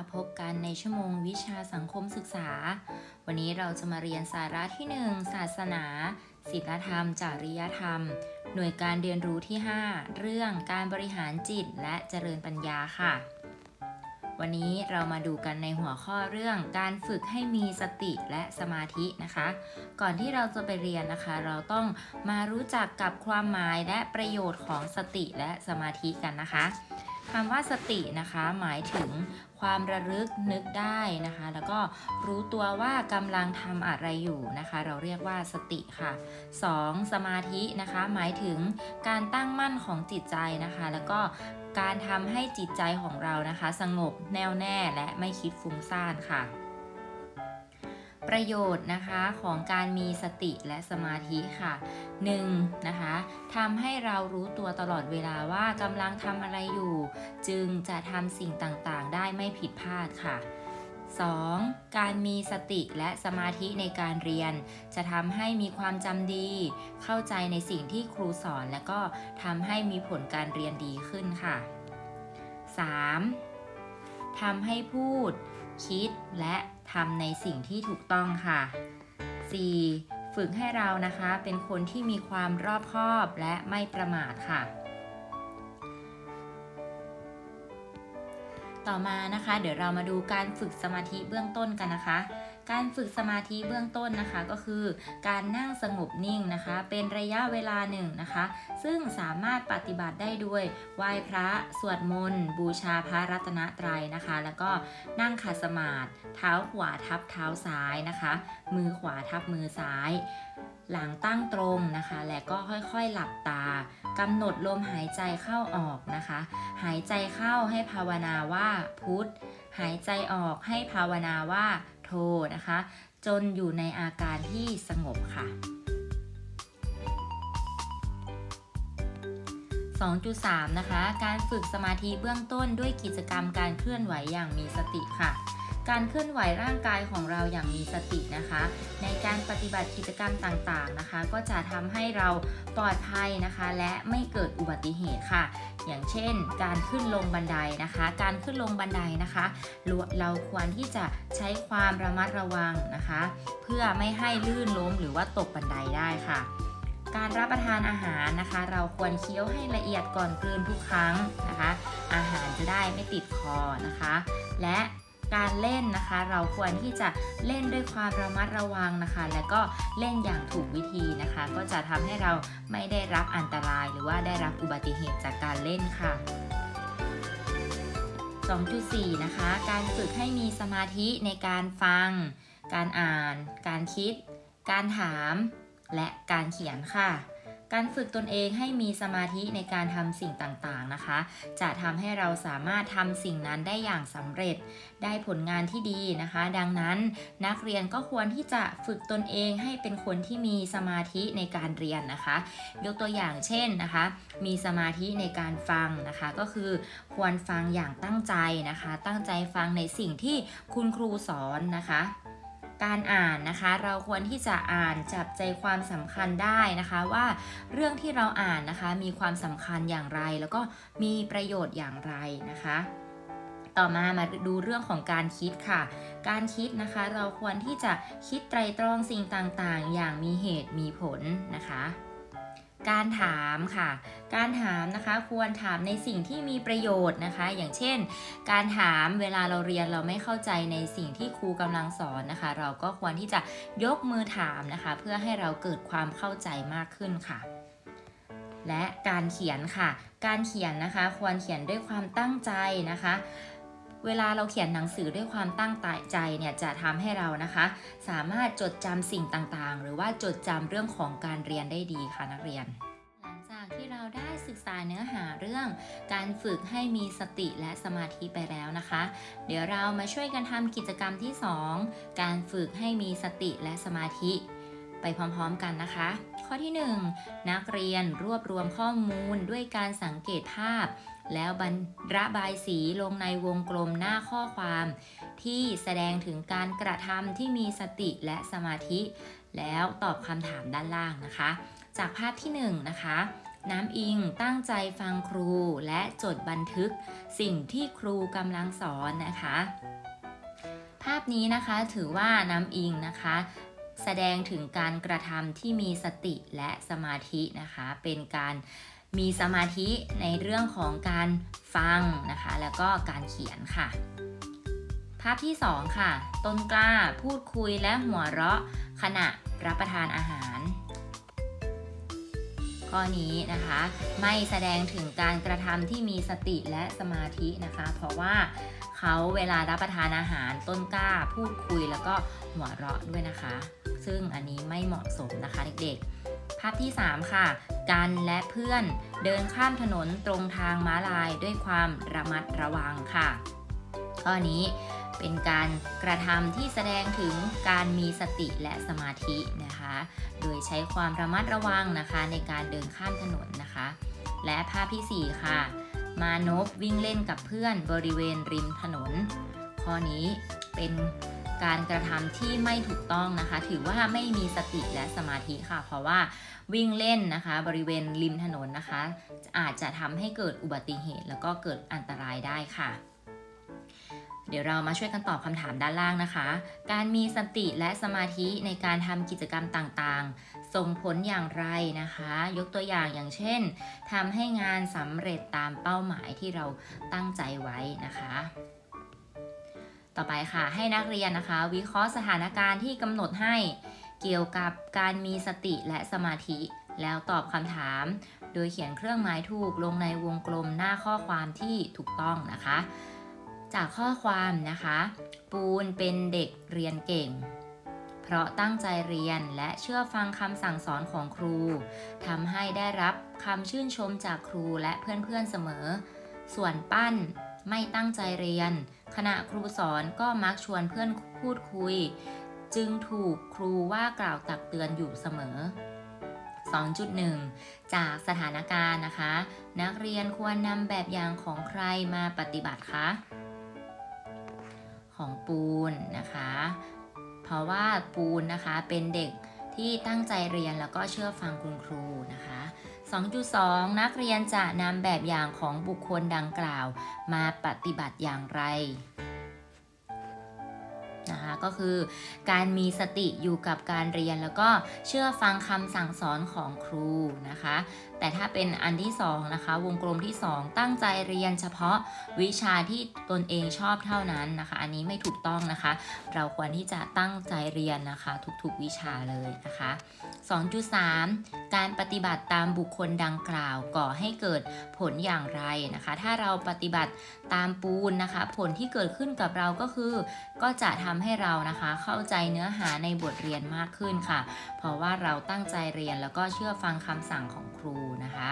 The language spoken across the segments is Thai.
มาพบกันในชั่วโมงวิชาสังคมศึกษา วันนี้เราจะมาเรียนสาระที่ 1 ศาสนาศีลธรรม จริยธรรม หน่วยการเรียนรู้ที่ 5 เรื่องการบริหารจิตและเจริญปัญญาค่ะ วันนี้เรามาดูกันในหัวข้อเรื่องการฝึกให้มีสติและสมาธินะคะ ก่อนที่เราจะไปเรียนนะคะ เราต้องมารู้จักกับความหมายและประโยชน์ของสติและสมาธิกันนะคะคำว่าสตินะคะหมายถึง ความระลึกนึกได้นะคะ แล้วก็รู้ตัวว่ากำลังทำอะไรอยู่นะคะ เราเรียกว่าสติค่ะ 2. สมาธินะคะ หมายถึงการตั้งมั่นของจิตใจนะคะ แล้วก็การทำให้จิตใจของเรานะคะ สงบแน่วแน่และไม่คิดฟุ้งซ่านค่ะ ประโยชน์นะคะของการมีสติและสมาธิค่ะ 1. นะคะทำให้เรารู้ตัวตลอดเวลาว่ากำลังทำอะไรอยู่ จึงจะทำสิ่งต่างๆ ได้ไม่ผิดพลาดค่ะ 2. การมีสติและสมาธิในการเรียน จะทำให้มีความจำดี เข้าใจในสิ่งที่ครูสอน และก็ทำให้มีผลการเรียนดีขึ้นค่ะ 3. ทำให้พูด คิดและทำในสิ่งที่ถูกต้องค่ะ 4. ฝึกให้เรานะคะเป็นคนที่มีความรอบคอบและไม่ประมาทค่ะ ต่อมานะคะ เดี๋ยวเรามาดูการฝึกสมาธิเบื้องต้นกันนะคะ การฝึกสมาธิเบื้องต้นนะคะก็คือ การนั่งสงบนิ่งนะคะ เป็นระยะเวลาหนึ่งนะคะ ซึ่งสามารถปฏิบัติได้ด้วยไหว้พระสวดมนต์ บูชาพระรัตนตรัยนะคะ แล้วก็นั่งขัดสมาธิเท้าขวาทับเท้าซ้ายนะคะ มือขวาทับมือซ้าย หลังตั้งตรงนะคะ และก็ค่อยๆหลับตากำหนดลมหายใจเข้าออกนะคะ หายใจเข้าให้ภาวนาว่าพุทธหายใจออกให้ภาวนาว่า โทนะคะ จนอยู่ในอาการที่สงบค่ะ 2.3 นะคะ การฝึกสมาธิเบื้องต้นด้วยกิจกรรมการเคลื่อนไหวอย่างมีสติค่ะ การเคลื่อนไหวร่างกายของเราอย่างมีสตินะคะ ในการปฏิบัติกิจกรรมต่างๆนะคะ ก็จะทำให้เราปลอดภัยนะคะ และไม่เกิดอุบัติเหตุค่ะ อย่างเช่น การขึ้นลงบันไดนะคะ การขึ้นลงบันไดนะคะเราเราควรที่จะใช้ความระมัดระวังนะคะ เพื่อไม่ให้ลื่นล้มหรือว่าตกบันไดได้ค่ะ การรับประทานอาหารนะคะ เราควรเคี้ยวให้ละเอียดก่อนกลืนทุกครั้งนะคะ อาหารจะได้ไม่ติดคอนะคะ และ การเล่นนะคะ เราควรที่จะเล่นด้วยความระมัดระวังนะคะ และก็เล่นอย่างถูกวิธีนะคะ ก็จะทำให้เราไม่ได้รับอันตราย หรือว่าได้รับอุบัติเหตุจากการเล่นค่ะ 2.4 นะคะ การฝึกให้มีสมาธิในการฟัง การอ่าน การคิด การถาม และการเขียนค่ะ การฝึกตนเองให้มีสมาธิในการทำสิ่งต่างๆนะคะ จะทำให้เราสามารถทำสิ่งนั้นได้อย่างสำเร็จ ได้ผลงานที่ดีนะคะ ดังนั้นนักเรียนก็ควรที่จะฝึกตนเองให้เป็นคนที่มีสมาธิในการเรียนนะคะ ยกตัวอย่างเช่นนะคะ มีสมาธิในการฟังนะคะ ก็คือควรฟังอย่างตั้งใจนะคะ ตั้งใจฟังในสิ่งที่คุณครูสอนนะคะ การอ่านนะคะ เราควรที่จะอ่านจับใจความสำคัญได้นะคะ ว่าเรื่องที่เราอ่านนะคะ มีความสำคัญอย่างไร แล้วก็มีประโยชน์อย่างไรนะคะ ต่อมามาดูเรื่องของการคิดค่ะ การคิดนะคะ เราควรที่จะคิดไตรตรองสิ่งต่างๆ อย่างมีเหตุมีผลนะคะ การถามค่ะ การถามนะคะควรถามในสิ่งที่มีประโยชน์นะคะ อย่างเช่น การถามเวลาเราเรียนเราไม่เข้าใจในสิ่งที่ครูกำลังสอนนะคะ เราก็ควรที่จะยกมือถามนะคะ เพื่อให้เราเกิดความเข้าใจมากขึ้นค่ะ และการเขียนค่ะ การเขียนนะคะ ควรเขียนด้วยความตั้งใจนะคะ เวลาเราเขียนหนังสือด้วยความตั้งใจเนี่ยจะทำให้เรานะคะ สามารถจดจำสิ่งต่างๆ หรือว่าจดจำเรื่องของการเรียนได้ดีค่ะนักเรียน หลังจากที่เราได้ศึกษาเนื้อหาเรื่อง การฝึกให้มีสติและสมาธิไปแล้วนะคะ เดี๋ยวเรามาช่วยกันทำกิจกรรมที่ 2 การฝึกให้มีสติและสมาธิ ไปพร้อมๆกันนะคะ ข้อที่ 1 นักเรียนรวบรวมข้อมูลด้วยการสังเกตภาพ แล้วบรรระบายสีลงในวงกลมหน้าข้อความ ที่แสดงถึงการกระทำที่มีสติและสมาธิ แล้วตอบคำถามด้านล่างนะคะ จากภาพที่1นะคะ น้ำอิงตั้งใจฟังครูและจดบันทึก สิ่งที่ครูกำลังสอนนะคะ ภาพนี้นะคะถือว่าน้ำอิงนะคะแสดงถึงการกระทำที่มีสติและสมาธินะคะ เป็นการ มีสมาธิในเรื่องของการฟังนะคะ แล้วก็การเขียนค่ะ ภาพที่ 2 ค่ะ ต้นกล้าพูดคุยและหัวเราะขณะรับประทานอาหาร ข้อนี้นะคะ ไม่แสดงถึงการกระทำที่มีสติและสมาธินะคะ เพราะว่าเขาเวลารับประทานอาหารต้นกล้าพูดคุยแล้วก็หัวเราะด้วยนะคะ ซึ่งอันนี้ไม่เหมาะสมนะคะเด็กๆ ภาพที่ 3 ค่ะ กันและเพื่อนเดินข้ามถนนตรงทางม้าลายด้วยความระมัดระวังค่ะ ข้อนี้เป็นการกระทำที่แสดงถึงการมีสติและสมาธินะคะ โดยใช้ความระมัดระวังนะคะในการเดินข้ามถนนนะคะ และภาพที่ 4 ค่ะ มานพวิ่งเล่นกับเพื่อนบริเวณริมถนน ข้อนี้เป็น การกระทำที่ไม่ถูกต้องนะคะ ถือว่าไม่มีสติและสมาธิค่ะ เพราะว่าวิ่งเล่นนะคะ บริเวณริมถนนนะคะ อาจจะทำให้เกิดอุบัติเหตุ แล้วก็เกิดอันตรายได้ค่ะเดี๋ยวเรามาช่วยกันตอบคำถามด้านล่างนะคะ การมีสติและสมาธิในการทำกิจกรรมต่างๆ ส่งผลอย่างไรนะคะ ยกตัวอย่างอย่างเช่นทำให้งานสำเร็จตามเป้าหมายที่เราตั้งใจไว้นะคะ ต่อไปค่ะ ให้นักเรียนนะคะ วิเคราะห์สถานการณ์ที่กำหนดให้เกี่ยวกับการมีสติและสมาธิ แล้วตอบคำถาม โดยเขียนเครื่องหมายถูกลงในวงกลมหน้าข้อความที่ถูกต้องนะคะ จากข้อความนะคะ ปูนเป็นเด็กเรียนเก่ง เพราะตั้งใจเรียนและเชื่อฟังคำสั่งสอนของครูทำให้ได้รับคำชื่นชมจากครูและเพื่อนๆเสมอ ส่วนปั้นไม่ตั้งใจเรียน ขณะครูสอนก็มักชวนเพื่อนพูดคุย จึงถูกครูว่ากล่าวตักเตือนอยู่เสมอ 2.1 จากสถานการณ์นะคะ นักเรียนควรนำแบบอย่างของใครมาปฏิบัติคะ ของปูนนะคะ เพราะว่าปูนนะคะเป็นเด็กที่ตั้งใจเรียนแล้วก็เชื่อฟังคุณครูนะคะ 2.2 นักเรียนจะนำแบบอย่างของบุคคลดังกล่าว มาปฏิบัติอย่างไร ก็คือ การมีสติอยู่กับการเรียน แล้วก็เชื่อฟังคำสั่งสอนของครูนะคะ แต่ถ้าเป็นอันที่2นะคะวงกลมที่ 2 ตั้งใจเรียนเฉพาะวิชาที่ตนเองชอบเท่านั้นนะคะ อันนี้ไม่ถูกต้องนะคะ เราควรที่จะตั้งใจเรียนนะคะทุกๆวิชาเลยนะคะ 2.3 การปฏิบัติตามบุคคลดังกล่าวก่อให้เกิดผลอย่างไรนะคะ ถ้าเราปฏิบัติตามปูนนะคะ ผลที่เกิดขึ้นกับเราก็คือ ก็จะทำให้เรานะคะเข้าใจเนื้อหาในบทเรียนมากขึ้นค่ะ เพราะว่าเราตั้งใจเรียนแล้วก็เชื่อฟังคำสั่งของครูนะคะ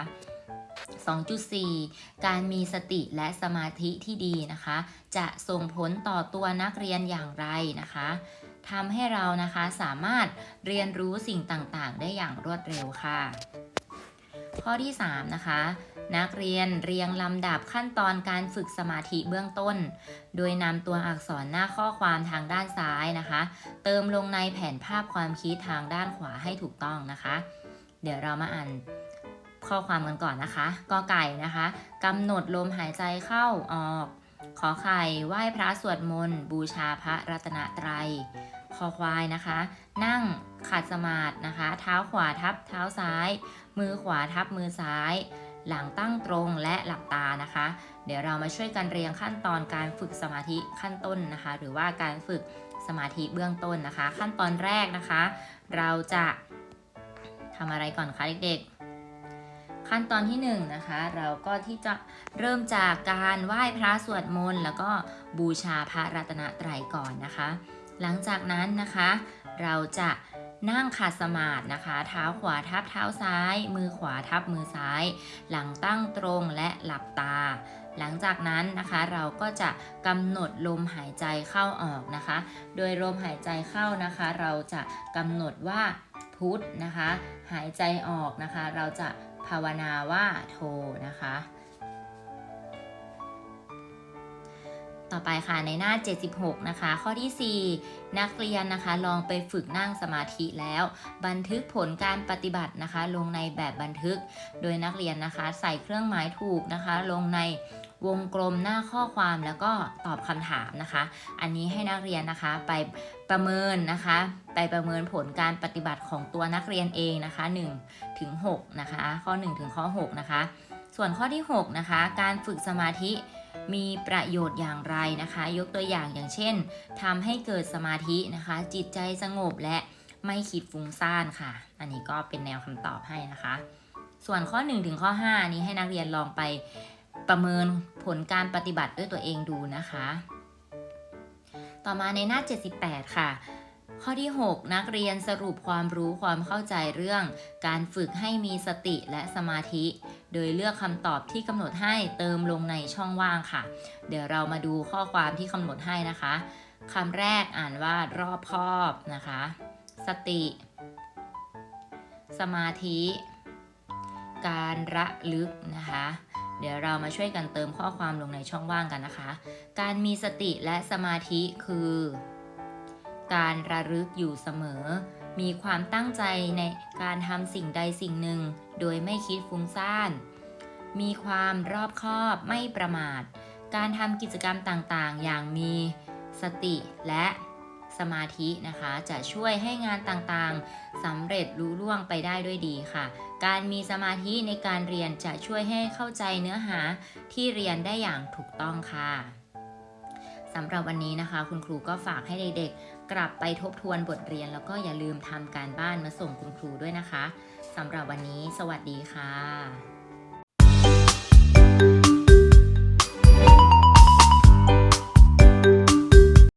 2.4 การมีสติและสมาธิที่ดีนะคะ จะส่งผลต่อตัวนักเรียนอย่างไรนะคะทำให้เรานะคะสามารถเรียนรู้สิ่งต่างๆ ได้อย่างรวดเร็วค่ะ ข้อที่ 3 นะคะ นักเรียนเรียงลำดับขั้นตอนการฝึกสมาธิเบื้องต้น โดยนำตัวอักษรหน้าข้อความทางด้านซ้ายนะคะ เติมลงในแผนภาพความคิดทางด้านขวาให้ถูกต้องนะคะ เดี๋ยวเรามาอ่านข้อความกันก่อนนะคะกอไก่นะคะกำหนดลมหายใจเข้าออก ขอไข่ไหว้พระสวดมนต์บูชาพระรัตนตรัยคอควายนะคะ นั่งขัดสมาธินะคะ เท้าขวาทับเท้าซ้าย มือขวาทับมือซ้าย หลังตั้งตรงและหลับตานะคะ เดี๋ยวเรามาช่วยกันเรียงขั้นตอนการฝึกสมาธิขั้นต้นนะคะ หรือว่าการฝึกสมาธิเบื้องต้นนะคะ ขั้นตอนแรกนะคะ เราจะทำอะไรก่อนคะเด็กๆ ขั้นตอนที่1นนะคะ เราก็ที่จะเริ่มจากการไหว้พระสวดมนต์แล้วก็บูชาพระรัตนตรัยก่อนนะคะ หลังจากนั้นนะคะ เราจะ นั่งขัดสมาธินะคะ เท้าขวาทับเท้าซ้าย มือขวาทับมือซ้าย หลังตั้งตรงและหลับตา หลังจากนั้นนะคะเราก็จะกำหนดลมหายใจเข้าออกนะคะ โดยลมหายใจเข้านะคะ เราจะกำหนดว่าพุทธนะคะ หายใจออกนะคะ เราจะภาวนาว่าโทนะคะ ต่อไปค่ะในหน้า 76 นะคะ ข้อที่ 4 นักเรียนนะคะลองไปฝึกนั่งสมาธิแล้ว บันทึกผลการปฏิบัตินะคะ ลงในแบบบันทึก โดยนักเรียนนะคะ ใส่เครื่องหมายถูกนะคะ ลงในวงกลมหน้าข้อความแล้วก็ตอบคำถามนะคะ อันนี้ให้นักเรียนนะคะไปประเมินนะคะ ไปประเมินผลการปฏิบัติของตัวนักเรียนเองนะคะ1ถึง6นะคะ ข้อ 1 ถึงข้อ 6 นะคะ ส่วนข้อที่ 6 นะคะ การฝึกสมาธิ มีประโยชน์อย่างไรนะคะ ยกตัวอย่างอย่างเช่นทำให้เกิดสมาธินะคะ จิตใจสงบและไม่คิดฟุ้งซ่านค่ะ อันนี้ก็เป็นแนวคำตอบให้นะคะ ส่วนข้อ1ถึงข้อ5นี้ให้นักเรียนลองไปประเมินผลการปฏิบัติด้วยตัวเองดูนะคะ ต่อมาในหน้า 78 ค่ะ ข้อที่ 6 นักเรียนสรุปความรู้ความเข้าใจเรื่อง การฝึกให้มีสติและสมาธิ โดยเลือกคำตอบที่กำหนดให้เติมลงในช่องว่างค่ะ เดี๋ยวเรามาดูข้อความที่กำหนดให้นะคะคำแรกอ่านว่ารอบคอบนะคะ สติ สมาธิ การระลึกนะคะเดี๋ยวเรามาช่วยกันเติมข้อความลงในช่องว่างกันนะคะ การมีสติและสมาธิคือ การระลึกอยู่เสมอ มีความตั้งใจในการทำสิ่งใดสิ่งหนึ่ง โดยไม่คิดฟุ้งซ่าน มีความรอบคอบไม่ประมาท การทำกิจกรรมต่างๆ อย่างมีสติและสมาธินะคะ จะช่วยให้งานต่างๆสำเร็จลุล่วงไปได้ด้วยดีค่ะ การมีสมาธิในการเรียนจะช่วยให้เข้าใจเนื้อหาที่เรียนได้อย่างถูกต้องค่ะสำหรับวันนี้นะคะ คุณครูก็ฝากให้เด็กๆ กลับไปทบทวนบทเรียนแล้วก็อย่าลืมทำการบ้านมาส่งคุณครูด้วยนะคะสำหรับวันนี้ สวัสดีค่ะ